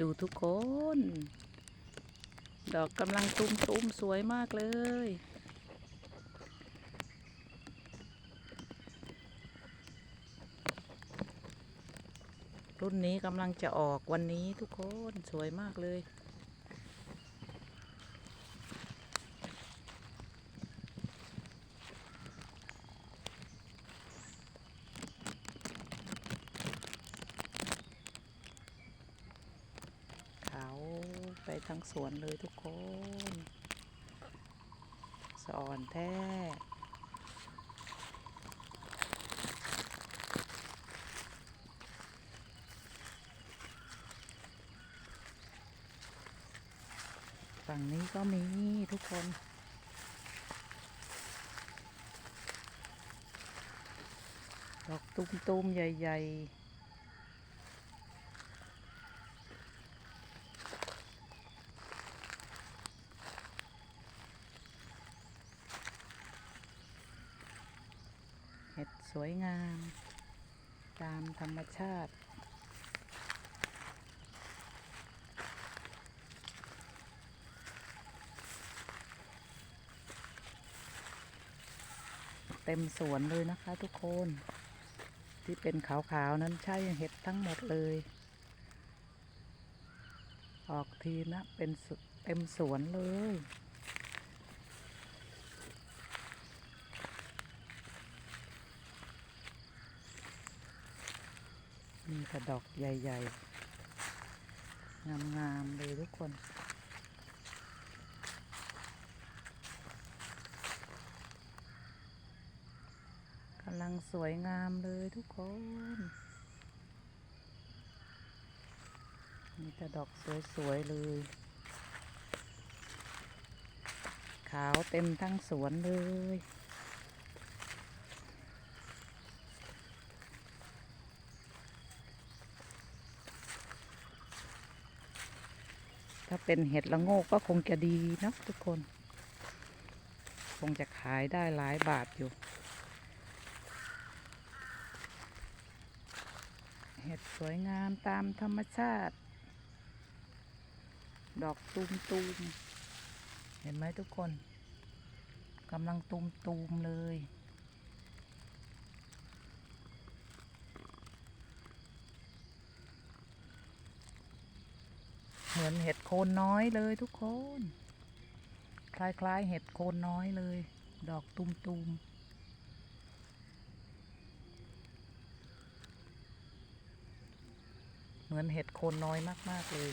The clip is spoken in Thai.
ดูทุกคน ดอกกำลังตุ้มตุ้มๆสวยมากเลย รุ่นนี้กำลังจะออกวันนี้ทุกคนสวยมากเลย เขาไป ทั้งสวนเลยทุกคน สอนแท้ฝั่งนี้ก็มีทุกคน ดอกตุ้มๆ ใหญ่ ๆ สวยงาม ตามธรรมชาติ เต็มสวนเลยนะคะทุกคน ที่เป็นขาวๆ นั้นใช่เห็ดทั้งหมดเลย ออกทีนะ เป็นเต็มสวนเลย มีกระดอกใหญ่ๆ งามๆเลยทุกคน กำลังสวยงามเลยทุกคน มีแต่ดอกสวยๆเลย ขาวเต็มทั้งสวนเลย ถ้าเป็นเห็ดละโงกก็คงจะดีนะทุกคน คงจะขายได้หลายบาทอยู่ เห็ดสวยงามตามธรรมชาติ ดอกตูมตูมๆเห็นไหมทุกคนกำลังตูมตูมๆเลย เหมือนเห็ดโคนน้อยเลยทุกคน คล้ายๆ เห็ดโคนน้อยเลย ดอกตุมตูมๆเหมือนเห็ดโคนน้อยมาก ๆ เลย